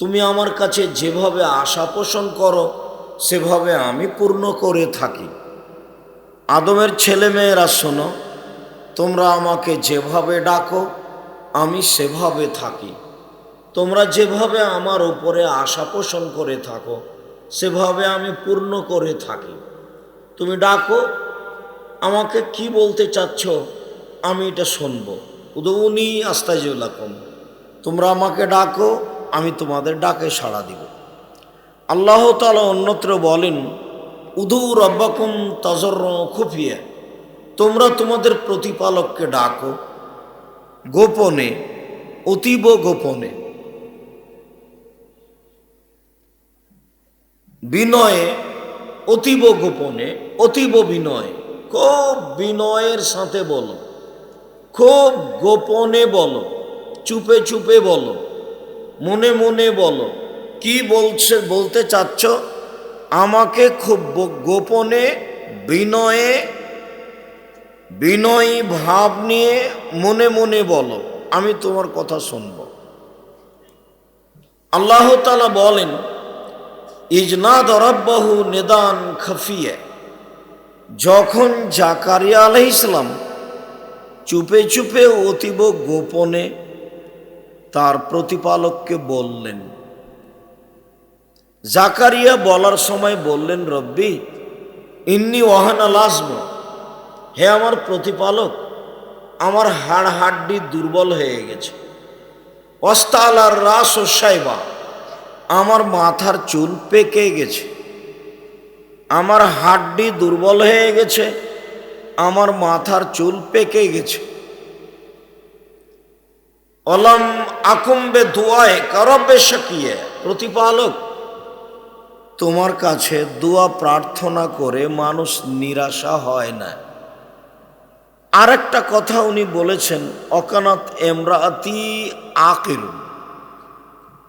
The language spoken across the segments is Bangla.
তুমি আমার কাছে যেভাবে আশা পোষণ করো, সেভাবে আমি পূর্ণ করে থাকি। আদমের ছেলে মেয়েরা শোনো, তোমরা আমাকে যেভাবে ডাকো, আমি সেভাবে থাকি। তোমরা যেভাবে আমার উপরে আশা পোষণ করে থাকো, সেভাবে আমি পূর্ণ করে থাকি। তুমি ডাকো, আমাকে কি বলতে চাচ্ছ, আমি এটা শুনব। উনি আস্তাজুল্লাকুম তোমরা আমাকে ডাকো আমি তোমাদের ডাকে সাড়া দিব। আল্লাহ তালা অন্যত্র বলেন উধু রব্বাকুম তাজর খুফিয়া। তোমরা তোমাদের প্রতিপালককে ডাকো। গোপনে, অতীব গোপনে। বিনয়ে, অতীব গোপনে, অতীব বিনয়ে। খুব বিনয়ের সাথে বলো। খুব গোপনে বলো। চুপে চুপে বলো। মনে মনে বলো, কি বলছে, বলতে চাচ্ছ? আমাকে খুব গোপনে, বিনয়ে, বিনয়ী ভাব নিয়ে মনে মনে বলো, আমি তোমার কথা শুনব। আল্লাহ তালা বলেন ইজনাদ রব্বাহু নিদান খফিয়ে। যখন জাকারিয়া আলহ ইসলাম চুপে চুপে অতীব গোপনে তার প্রতিপালককে বললেন, জাকারিয়া বলার সময় বললেন, রব্বি, ইন্নি ওহানা লাজম। হে আমার প্রতিপালক, আমার হাড় হাড্ডি দুর্বল হয়ে গেছে। অস্তাল আর রাস ও সাইবা, আমার মাথার চুল পেকে গেছে। আমার হাড্ডি দুর্বল হয়ে গেছে, আমার মাথার চুল পেকে গেছে। অলম আকুম্বে দোয়ায় করবে শাকিয়ে। প্রতিপালক, তোমার কাছে দোয়া প্রার্থনা করে মানুষ নিরাশা হয় না। আরেকটা কথা উনি বলেছেন, অকানাত এমরাতি আকির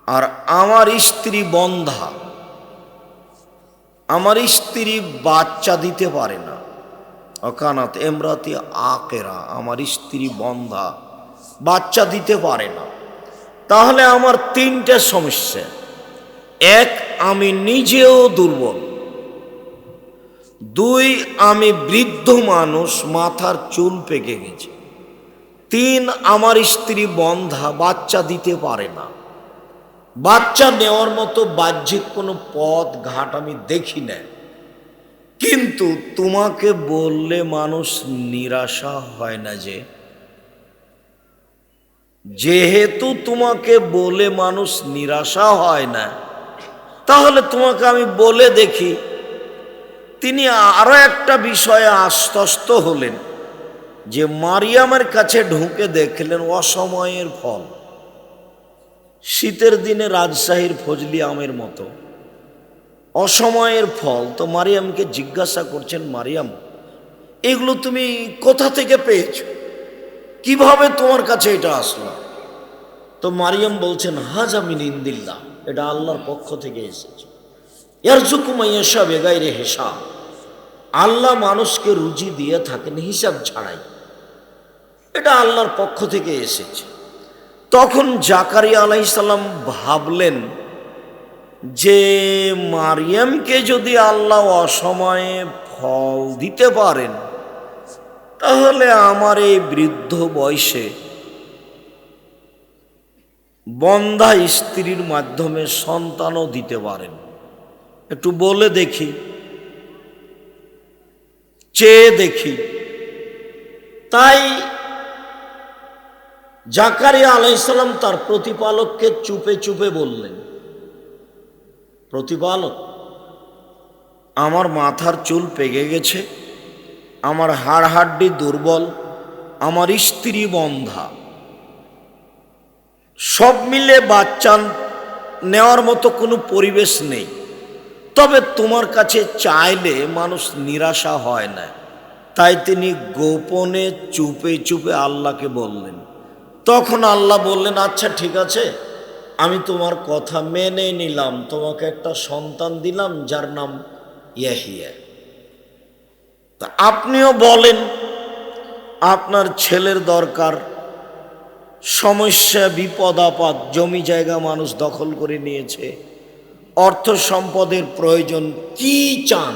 আর আমার স্ত্রী বন্ধা। আমার স্ত্রী বাচ্চা দিতে পারে না। অকানাত এমরাতি আকেরা, আমার স্ত্রী বন্ধা। বাচ্চা দিতে পারে না। তাহলে আমার তিনটে সমস্যা। এক, আমি নিজেও দুর্বল। দুই, আমি বৃদ্ধ মানুষ, মাথার চুল পেকে গেছে। তিন, আমার স্ত্রী বন্ধা, বাচ্চা দিতে পারে না। বাচ্চা নেওয়ার মতো বাহ্যিক কোনো পথ, ঘাট আমি দেখি না। কিন্তু তোমাকে বললে মানুষ নিরাশা হয় না যে যেহেতু তোমাকে বলে মানুষ নিরাশা হয় না, তাহলে তোমাকে আমি বলে দেখি। তিনি আরও একটা বিষয়ে আশ্বস্ত হলেন যে মারিয়ামের কাছে ঢুকে দেখলেন অসময়ের ফল। শীতের দিনে রাজশাহীর ফজলি আমের মতো। অসময়ের ফল। তো মারিয়ামকে জিজ্ঞাসা করছেন, মারিয়াম, এগুলো তুমি কোথা থেকে পেয়েছ? কীভাবে তোমার কাছে এটা আসলো? তো মারিয়াম বলছেন, হাজ আমিন ইন্দিল্লা এটা আল্লাহর পক্ষ থেকে এসেছে। ইয়ারজুকুমাইয়াশা বেগাই রে হেসাব। আল্লাহ মানুষকে রুজি দিয়ে থাকেন, হিসাব ছাড়াই। এটা আল্লাহর পক্ষ থেকে এসেছে। তখন জাকারিয়া আলাইসাল্লাম ভাবলেন যে মারিয়ামকে যদি আল্লাহ অসময়ে ফল দিতে পারেন তাহলে আমার এই বৃদ্ধ বয়সে বন্ধা স্ত্রীর মাধ্যমে সন্তানও দিতে পারেন। একটু বলে দেখি, চেয়ে দেখি। তাই জাকারিয়া আলাইসাল্লাম তার প্রতিপালককে চুপে চুপে বললেন, প্রতিপালক, আমার মাথার চুল পেগে গেছে। আমার হাড় হাড্ডি দুর্বল, আমার স্ত্রী বন্ধা। সব মিলে বাচ্চা নেওয়ার মতো কোনো পরিবেশ নেই। তবে তোমার কাছে চাইলে মানুষ নিরাশা হয় না। তাই তিনি গোপনে চুপে চুপে আল্লাহকে বললেন। তখন আল্লাহ বললেন আচ্ছা ঠিক আছে। আমি তোমার কথা মেনে নিলাম। তোমাকে একটা সন্তান দিলাম যার নাম ইয়াহিয়া। তা আপনিও বলেন, আপনার ছেলের দরকার সমস্যা, বিপদ, আপদ, জমি জায়গা মানুষ দখল করে নিয়েছে, অর্থ সম্পদের প্রয়োজন, কি চান?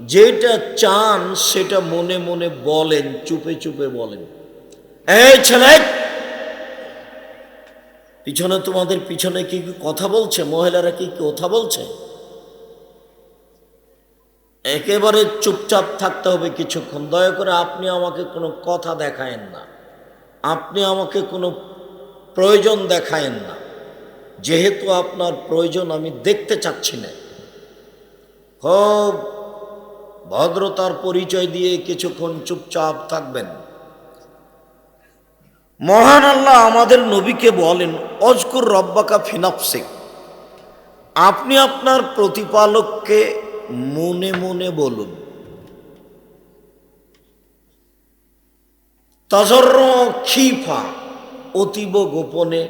যেটা চান সেটা মনে মনে বলেন, চুপে চুপে বলেন। এই ছেলে, পিছনে তোমাদের পিছনে কি কথা বলছে? মহিলারা কি কথা বলছে? একেবারে চুপচাপ থাকতে হবে কিছুক্ষণ। দয়া করে আপনি আমাকে কোনো কথা দেখায়েন না। আপনি আমাকে কোনো প্রয়োজন দেখায়েন না। যেহেতু আপনার প্রয়োজন, আমি দেখতে চাচ্ছি না। খুব ভদ্রতার পরিচয় দিয়ে কিছুক্ষণ চুপচাপ থাকবেন। মহান আল্লাহ আমাদের নবীকে বলেন, অজকুর রব্বাকা ফিনাফসিক আপনি আপনার প্রতিপালককে মনে মনে বলুন। তজর খিফা, অতীব গোপনে,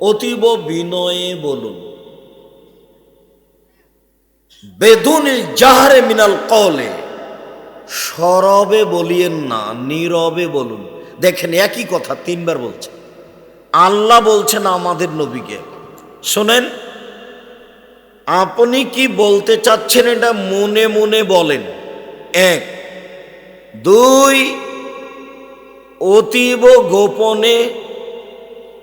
অতীব বিনয়ে বলুন। বেদুনিল জাহারে মিনাল কলে সরবে বলিয়েন না, নীরবে বলুন। দেখেন একই কথা তিনবার বলছে। আল্লাহ বলছেন আমাদের নবীকে। শোনেন। আপনি কি বলতে চাচ্ছেন এটা মনে মনে বলেন? এক। দুই, অতীব গোপনে,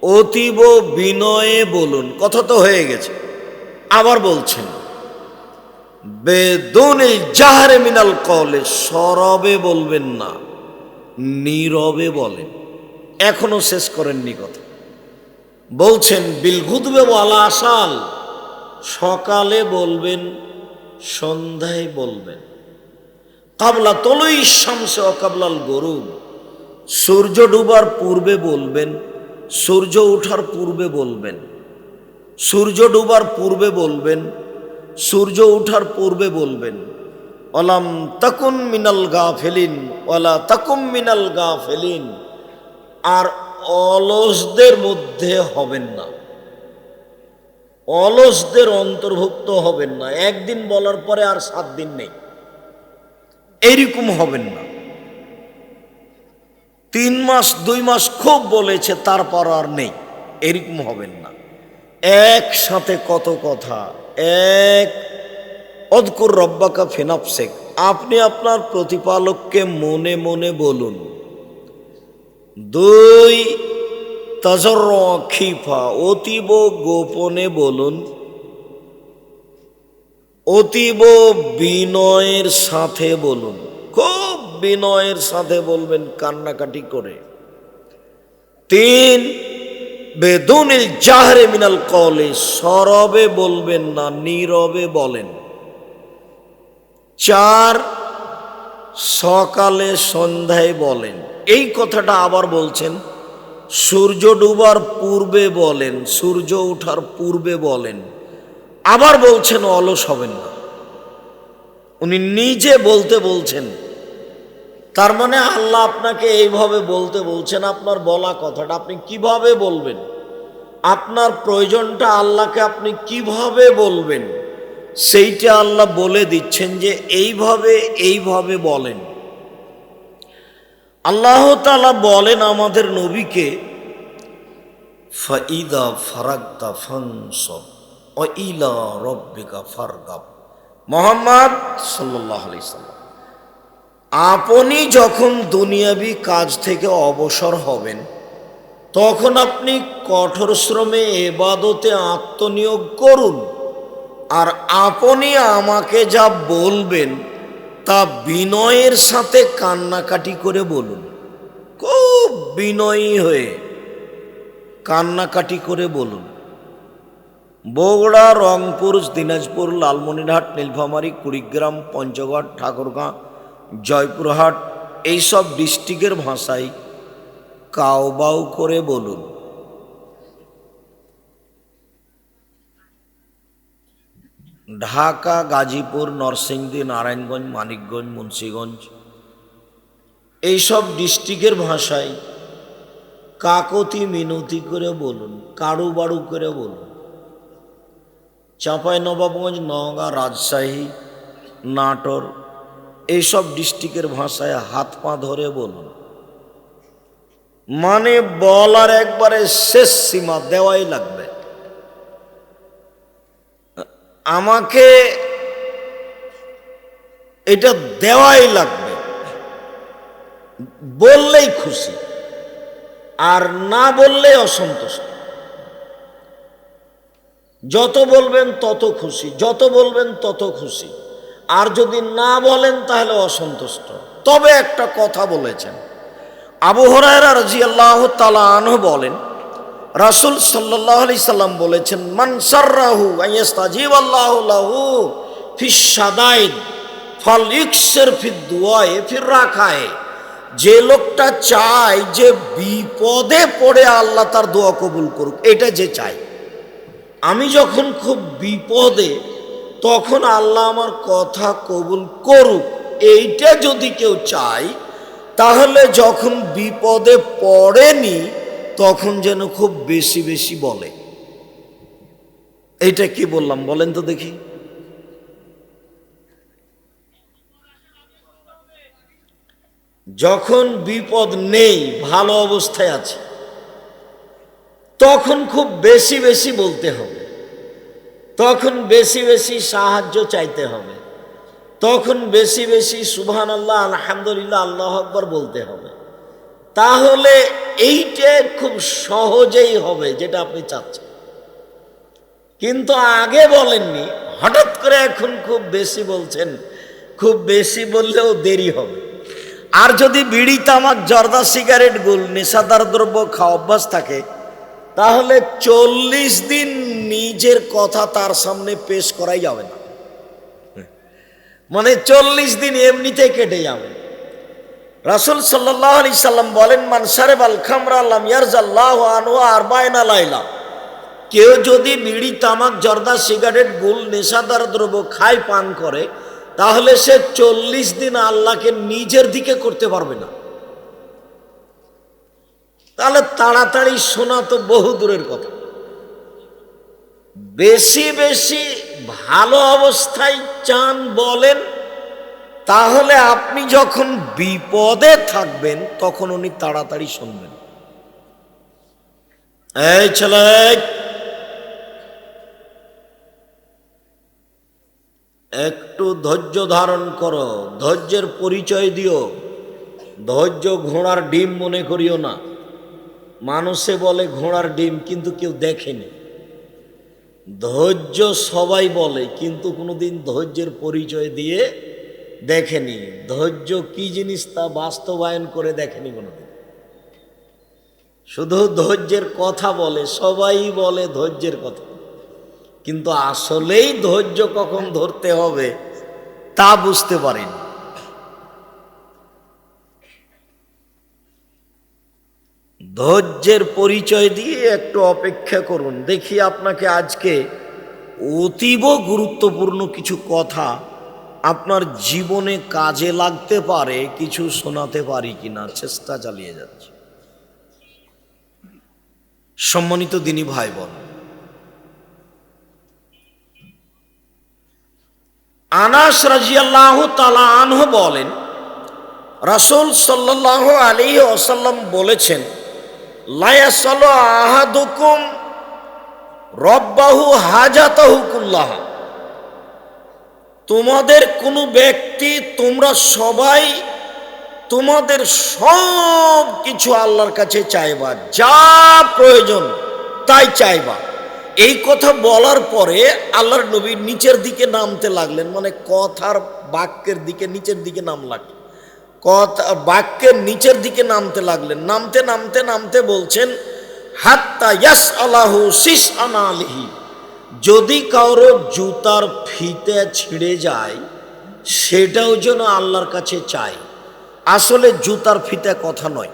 অতীব বিনয়ে বলুন। কথা তো হয়ে গেছে। আবার বলছেন বেদনে জাহারে মিনাল কলে সরবে বলবেন না, নীরবে বলেন। এখনও শেষ করেননি কথা। বলছেন বিলগুদবে ওয়ালা আসাল। সকালে বলবেন, সন্ধ্যায় বলবেন। কাবলা তলই শামসে অকাবলাল গরুব। সূর্য ডুবার পূর্বে বলবেন, সূর্য ওঠার পূর্বে বলবেন। সূর্য ডুবার পূর্বে বলবেন, সূর্য ওঠার পূর্বে বলবেন। অলাম তাকুন মিনাল গা ফেলিন অলা তাকুম মিনাল গা ফেলিন আর অলসদের মধ্যে হবেন না। অলসদের অন্তর্ভুক্ত হবেন না। একদিন বলার পরে আর সাত দিন নেই। এইরকম হবেন না। তিন মাস, দুই মাস খুব বলেছে, তারপর আর নেই। এরকম হবেন না। একসাথে কত কথা। এক, অদকুর রব্বাকা ফিনাফসেক আপনি আপনার প্রতিপালককে মনে মনে বলুন। দুই তাজর খিফা, অতীব গোপনে বলুন। অতীব বিনয়ের সাথে বলুন। খুব বিনয়ের সাথে বলবেন কান্নাকাটি করে। তিন, বেদুনিল জাহরে মিনাল কলে সরবে বলবেন না, নীরবে বলেন। চার, সকালে সন্ধ্যায় বলেন। এই কথাটা আবার বলছেন। সূর্য ডুবার পূর্বে বলেন, সূর্য ওঠার পূর্বে বলেন, আবার বলছেন অলস হবেন না। উনি নিজে বলতে বলছেন। তার মানে আল্লাহ আপনাকে এইভাবে বলতে বলছেন, আপনার বলা কথাটা আপনি কীভাবে বলবেন? আপনার প্রয়োজনটা আল্লাহকে আপনি কীভাবে বলবেন? সেইটা আল্লাহ বলে দিচ্ছেন যে এইভাবে এইভাবে বলেন। আল্লাহ তালা বলেন আমাদের নবীকে, ফাইদা ফারাক্তা ফানসব ও ইলা রব্বিকা ফারগাব। মোহাম্মদ সাল্লাহ আলি সাল্লাম, আপনি যখন দুনিয়াবি কাজ থেকে অবসর হবেন, তখন আপনি কঠোর শ্রমে এবাদতে আত্মনিয়োগ করুন। আর আপনি আমাকে যা বলবেন তা বিনয়ের সাথে কান্নাকাটি করে বলুন। খুব বিনয়ী হয়ে কান্নাকাটি করে বলুন। বগুড়া, রংপুর, দিনাজপুর, লালমনিরহাট, নীলফামারী, কুড়িগ্রাম, পঞ্চগড়, ঠাকুরগাঁ, জয়পুরহাট, এইসব ডিস্ট্রিক্টের ভাষায় কাউবাউ করে বলুন। ঢাকা, গাজীপুর, নরসিংদী, নারায়ণগঞ্জ, মানিকগঞ্জ, মুন্সীগঞ্জ, এইসব ডিস্ট্রিক্টের ভাষায় কাকতি মিনতি করে বলুন কাড়ু বাড়ু করে বলুন। চাঁপাই, নবাবগঞ্জ, নওগাঁ, রাজশাহী, নাটোর, এইসব ডিস্ট্রিক্টের ভাষায় হাত পা ধরে বলুন। মানে বলার একবারে শেষ সীমা দেওয়াই লাগবে। আমাকে এটা দেওয়াই লাগবে। বললেই খুশি, আর না বললেই অসন্তুষ্ট যত বলবেন তত খুশি, যত বলবেন তত খুশি। আর যদি না বলেন তাহলে অসন্তুষ্ট। তবে একটা কথা বলেছেন। আবু হরায়রা রাজি আল্লাহ তালা আনহ বলেন রাসুল সাল্লাহ সাল্লাম বলেছেন মানসাররাহু আইয়াস্তাজিব আল্লাহ লাহু ফির ফির রাখায় যে লোকটা চায় যে বিপদে পড়ে আল্লাহ তার দোয়া কবুল করুক, এটা যে চায়। আমি যখন খুব বিপদে, তখন আল্লাহ আমার কথা কবুল করুক, এইটা যদি কেউ চায়, তাহলে যখন বিপদে পড়েনি তখন যেন খুব বেশি বেশি বলে। এইটা কি বললাম বলেন তো দেখি। যখন বিপদ নেই, ভালো অবস্থায় আছে, তখন খুব বেশি বেশি বলতে হবে। তখন বেশি বেশি সাহায্য চাইতে হবে। তখন বেশি বেশি সুবহান আল্লাহ আলহামদুলিল্লাহ, আল্লাহ আকবর বলতে হবে। তাহলে এইটা খুব সহজেই হবে, যেটা আপনি চাচ্ছেন। কিন্তু আগে বলেননি, হঠাৎ করে এখন খুব বেশি বলছেন, খুব বেশি বললেও দেরি হবে। আর যদি বিড়ি, তামাক, জর্দা, সিগারেট, গুল, নেশাদার দ্রব্য, খাওয়া অভ্যাস থাকে, তাহলে চল্লিশ দিন নিজের কথা তার সামনে পেশ করাই যাবে না। মানে চল্লিশ দিন এমনিতে কেটে যাবে। রাসুল সাল্লাহ আলি সাল্লাম বলেন মানসারে বায়না লাইলা। কেউ যদি বিড়ি, তামাক, জর্দা, সিগারেট, গুল, নেশাদার দ্রব্য খায়, পান করে, তাহলে সে চল্লিশ দিন আল্লাহকে নিজের দিকে করতে পারবে না। তাহলে তাড়াতাড়ি শোনা তো বহু দূরের কথা। বেশি বেশি ভালো অবস্থায় চান বলেন তাহলে আপনি যখন বিপদে থাকবেন, তখন উনি তাড়াতাড়ি শুনবেন। এই ছেলে, একটু ধৈর্য ধারণ করো, ধৈর্যের পরিচয় দিও। ধৈর্য ঘোড়ার ডিম মনে করিও না। মানুষে বলে ঘোড়ার ডিম, কিন্তু কেউ দেখেনি। ধৈর্য সবাই বলে, কিন্তু কোনোদিন ধৈর্যের পরিচয় দিয়ে দেখেনি। ধৈর্য কি জিনিস তা বাস্তবায়ন করে দেখেনি কোনোদিন। শুধু ধৈর্যের কথা বলে, সবাই বলে ধৈর্যের কথা। কিন্তু আসলেই ধৈর্য কখন ধরতে হবে, তা বুঝতে পারেনি। ধৈর্যের পরিচয় দিয়ে একটু অপেক্ষা করুন। দেখি আপনাকে আজকে অতীব গুরুত্বপূর্ণ কিছু কথা আপনার জীবনে কাজে লাগতে পারে, কিছু শোনাতে পারি কিনা, চেষ্টা চালিয়ে যাচ্ছে। সম্মানিত দিনী ভাই বোন আনাস রাজিয়াল্লাহ তালা আনহ বলেন, রাসুল সাল্লাহ আলী ওসাল্লাম বলেছেন লায়াসল আহাদুকুম রব্বাহু হাজাতাহু কুল্লাহ। তোমাদের কোনো ব্যক্তি, তোমরা সবাই তোমাদের সব কিছু আল্লাহর কাছে চাইবা, যা প্রয়োজন তাই চাইবা। এই কথা বলার পরে আল্লাহর নবী নিচের দিকে নামতে লাগলেন মানে কথার বাক্যের দিকে, নিচের দিকে নাম লাগলেন কথা, বাক্যের নিচের দিকে নামতে লাগলেন, নামতে নামতে নামতে বলছেন, হাত্তা ইয়াস আলাহু শিস আনা আলিহি। যদি কারও জুতার ফিতে ছিঁড়ে যায়, সেটাও যেন আল্লাহর কাছে চাই আসলে জুতার ফিতে কথা নয়,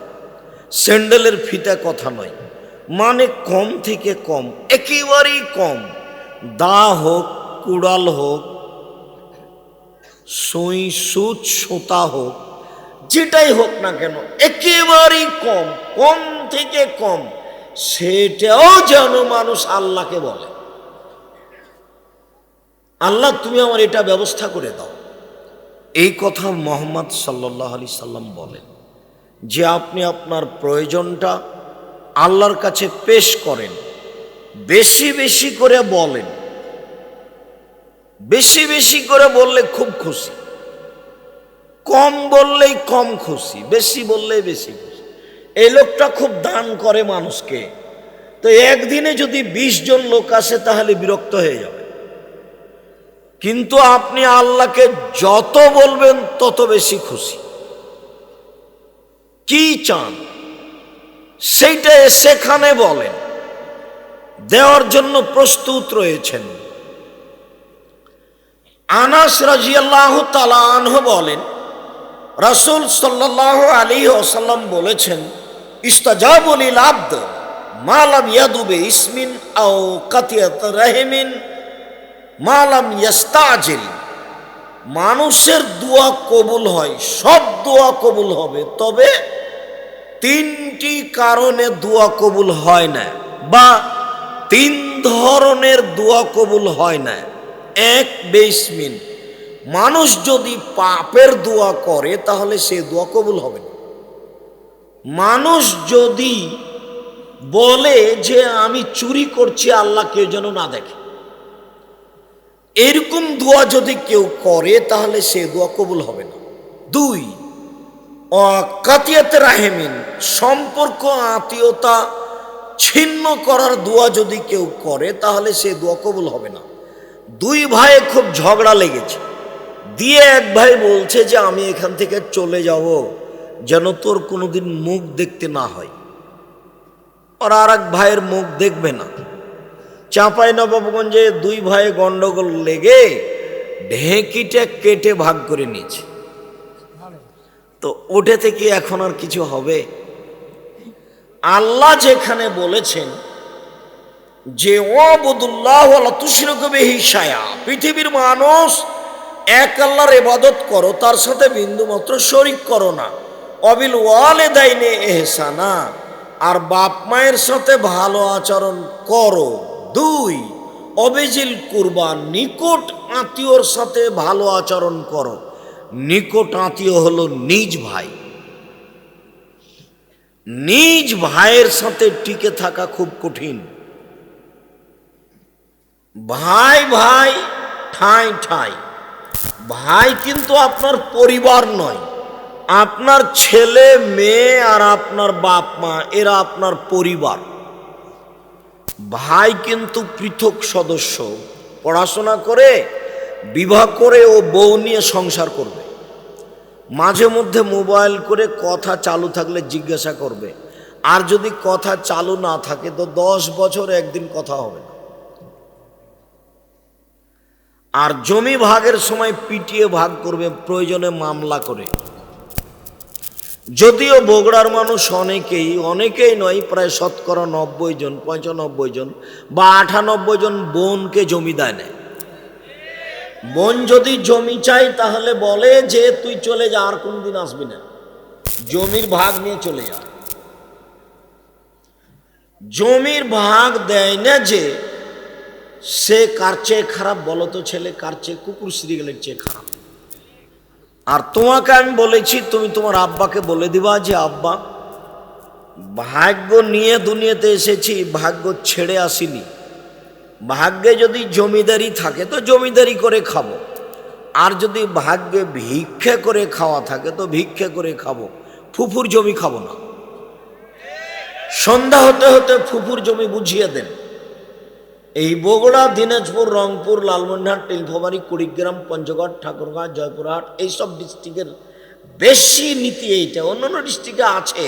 স্যান্ডেলের ফিতে কথা নয়। মানে কম থেকে কম, একেবারেই কম। দা হোক, কুড়াল হোক, সুই, সুচ, সোতা হোক, যেটাই হোক না কেন, একেবারেই কম কম থেকে কম। সেটাও যেন মানুষ আল্লাহকে বলে। আল্লাহ, তুমি আমার এটা ব্যবস্থা করে দাও। এই কথা মোহাম্মদ সাল্লাহ আলি সাল্লাম বলেন যে আপনি আপনার প্রয়োজনটা আল্লাহর কাছে পেশ করেন, বেশি বেশি করে বলেন। বেশি বেশি করে বললে খুব খুশি। কম বললেই কম খুশি, বেশি বললেই বেশি খুশি। এই লোকটা খুব দান করে মানুষকে। তো একদিনে যদি বিশ জন লোক আসে, তাহলে বিরক্ত হয়ে যাবে। কিন্তু আপনি আল্লাহকে যত বলবেন তত বেশি খুশি। কি চান? সেইটা সেখানে বলেন। দেওয়ার জন্য প্রস্তুত রয়েছেন। আনাস রাজিয়াল্লাহ তালাহ বলেন, রাসুল সাল্লাহ আলী ওসাল্লাম বলেছেন ইস্তাজাবুলিল আব্দ মালাম ইয়াদুবে ইসমিন আও কাতিয়াত রাহেমিন মালাম ইয়াস্তাজিল। মানুষের দোয়া কবুল হয়, সব দোয়া কবুল হবে, তবে তিনটি কারণে দোয়া কবুল হয় না, বা তিন ধরনের দোয়া কবুল হয় না। এক বেসমিন মানুষ যদি পাপের দোয়া করে, তাহলে সে দোয়া কবুল হবে না। মানুষ যদি বলে যে আমি চুরি করছি, আল্লাহ কেউ যেন না দেখে। এরকম দোয়া যদি কেউ করে, তাহলে সে দোয়া কবুল হবে না। দুই কাতিয়াতে রাহেমিন, সম্পর্ক, আত্মীয়তা ছিন্ন করার দোয়া যদি কেউ করে, তাহলে সে দোয়া কবুল হবে না। দুই ভাই খুব ঝগড়া লেগেছে। দিয়ে এক ভাই বলছে যে, আমি এখান থেকে চলে যাব যেন তোর কোনোদিন মুখ দেখতে না হয়। আর আর এক ভাইয়ের মুখ দেখবে না। চাঁপাই নবাবগঞ্জে দুই ভাই গন্ডগোল লেগে ঢেঁকিটা কেটে ভাগ করে নিয়েছে। তো ওটে থেকে এখন আর কিছু হবে? আল্লাহ যেখানে বলেছেন যে অবদুল্লাহ হিসায়া পৃথিবীর মানুষ এক আল্লাহর এবাদত করো, তার সাথে বিন্দু মাত্র শরিক করো না। অবিল ওয়ালে দাইনে এহসানা, আর বাপ মায়ের সাথে ভালো আচরণ করো। দুই, অবেজিল কুরবান, নিকট আত্মীয়র সাথে ভালো আচরণ করো। নিকট আত্মীয় হলো নিজ ভাই। নিজ ভাইয়ের সাথে টিকে থাকা খুব কঠিন। ভাই ভাই, ঠাই ঠাই। ভাই কিন্তু আপনার পরিবার নয়। আপনার ছেলে, মেয়ে আর আপনার বাপ মা, এরা আপনার পরিবার। ভাই কিন্তু পৃথক সদস্য, পড়াশোনা করে, বিবাহ করে ও বউ নিয়ে সংসার করবে। মাঝে মধ্যে মোবাইল করে কথা চালু থাকলে জিজ্ঞাসা করবে। আর যদি কথা চালু না থাকে তো দশ বছর একদিন কথা হবে না। আর জমি ভাগের সময় পিটিয়ে ভাগ করবে, প্রয়োজনে মামলা করে। যদিও বগুড়ার মানুষ অনেকেই অনেকেই নয়, প্রায় শতকরা নব্বই জন, পঁচানব্বই জন বা আটানব্বই জন বোনকে জমি দেয় নেয় বোন যদি জমি চাই তাহলে বলে যে তুই চলে যা, আর কোনদিন আসবি না। জমির ভাগ নিয়ে চলে যা। জমির ভাগ দেয় না যে, সে কার চেয়ে খারাপ বলো তো ছেলে, কার চেয়ে কুকুর শ্রীগেলের চেয়ে খারাপ। আর তোমাকে আমি বলেছি, তুমি তোমার আব্বাকে বলে দিবা যে, আব্বা, ভাগ্য নিয়ে দুনিয়াতে এসেছি, ভাগ্য ছেড়ে আসিনি। ভাগ্যে যদি জমিদারি থাকে তো জমিদারি করে খাব। আর যদি ভাগ্যে ভিক্ষে করে খাওয়া থাকে তো ভিক্ষে করে খাব। ফুফুর জমি খাব না। সন্ধ্যা হতে হতে ফুফুর জমি বুঝিয়ে দেন। এই বগুড়া, দিনাজপুর, রংপুর, লালমনিরহাট, নীলফামারী, কুড়িগ্রাম, পঞ্চগড়, ঠাকুরগাঁ, জয়পুরহাট, এইসব ডিস্ট্রিক্টের বেশি নীতি এইটা। অন্যান্য ডিস্ট্রিক্টে আছে,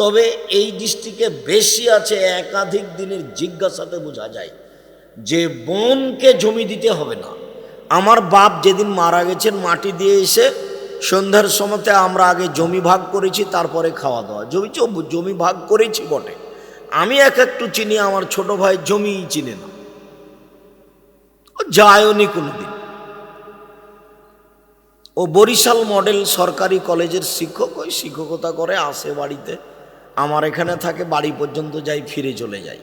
তবে এই ডিস্ট্রিক্টে বেশি আছে একাধিক দিনের জিজ্ঞাসাতে বোঝা যায় যে বোনকে জমি দিতে হবে না। আমার বাপ যেদিন মারা গেছেন, মাটি দিয়ে এসে সন্ধ্যার সময়তে আমরা আগে জমি ভাগ করেছি, তারপরে খাওয়া দাওয়া জমি জমি ভাগ করেছি বটে। আমি এক একটু চিনি, আমার ছোট ভাই জমিই চিনে না। যায়নি কোনোদিন। ও বরিশাল মডেল সরকারি কলেজের শিক্ষক, ওই শিক্ষকতা করে আসে বাড়িতে। আমার এখানে থাকে, বাড়ি পর্যন্ত যাই, ফিরে চলে যাই।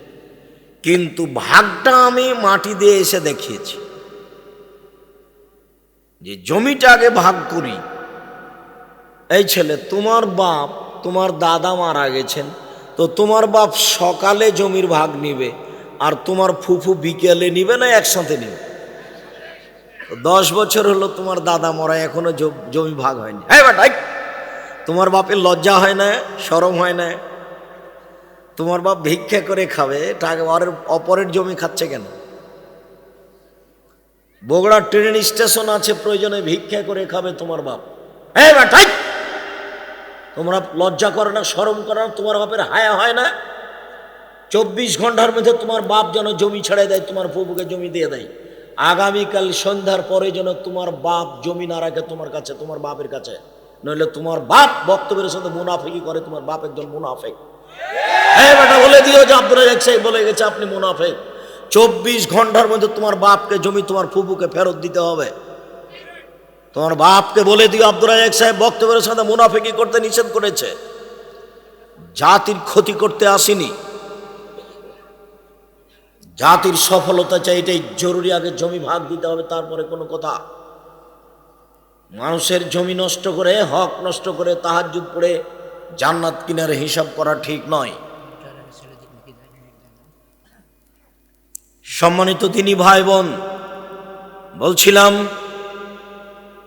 কিন্তু ভাগটা আমি মাটি দিয়ে এসে দেখিয়েছি। যে জমিটা আগে ভাগ করি। এই ছেলে, তোমার বাপ, তোমার দাদা মারা গেছেন। তো তোমার বাপ সকালে জমির ভাগ নিবে, আর তোমার ফুফু বিকেলে নিবে না একসাথে নিবে? দশ বছর হলো তোমার দাদা মরা এখনও জমি ভাগ হয়নি। হ্যাঁ বাটাই তোমার বাপের লজ্জা হয় না, সরম হয় না? তোমার বাপ ভিক্ষা করে খাবে, টাকা অরের অপরের জমি খাচ্ছে কেন? বগুড়া ট্রেন স্টেশন আছে, প্রয়োজনে ভিক্ষা করে খাবে তোমার বাপ। হ্যাঁ বাটাই তোমরা লজ্জা করে না সরম করে না, তোমার বাপের হায়া হয় না। চব্বিশ ঘণ্টার মধ্যে তোমার বাপ যেন জমি ছেড়ে দেয়, তোমার ফুপুকে জমি দিয়ে দেয়। আগামীকাল সন্ধ্যার পরে যেন তোমার বাপ জমি না রাখে তোমার কাছে, তোমার বাপের কাছে। নইলে তোমার বাপ বক্তব্যের সাথে মুনাফিকি করে, তোমার বাপ একজন মুনাফেক। হ্যাঁ বেটা, বলে দিও যে আব্দুল রাজাক বলে গেছে, আপনি মুনাফেক। চব্বিশ ঘণ্টার মধ্যে তোমার বাপকে, জমি তোমার ফুপুকে ফেরত দিতে হবে। তোমার বাপকে বলে দিও আব্দুল সাহেব বক্তব্যের সাথে মুনাফিকি করতে নিষেধ করেছে। জাতির ক্ষতি করতে আসেনি। জাতির সফলতা চাই, এটাই জরুরি। আগে জমি ভাগ দিতে হবে, তারপরে কোনো কথা। মানুষের জমি নষ্ট করে, হক নষ্ট করে তাহাজুদ পড়ে জান্নাত কিনার হিসাব করা ঠিক নয়। সম্মানিত তিনি ভাই বোন, বলছিলাম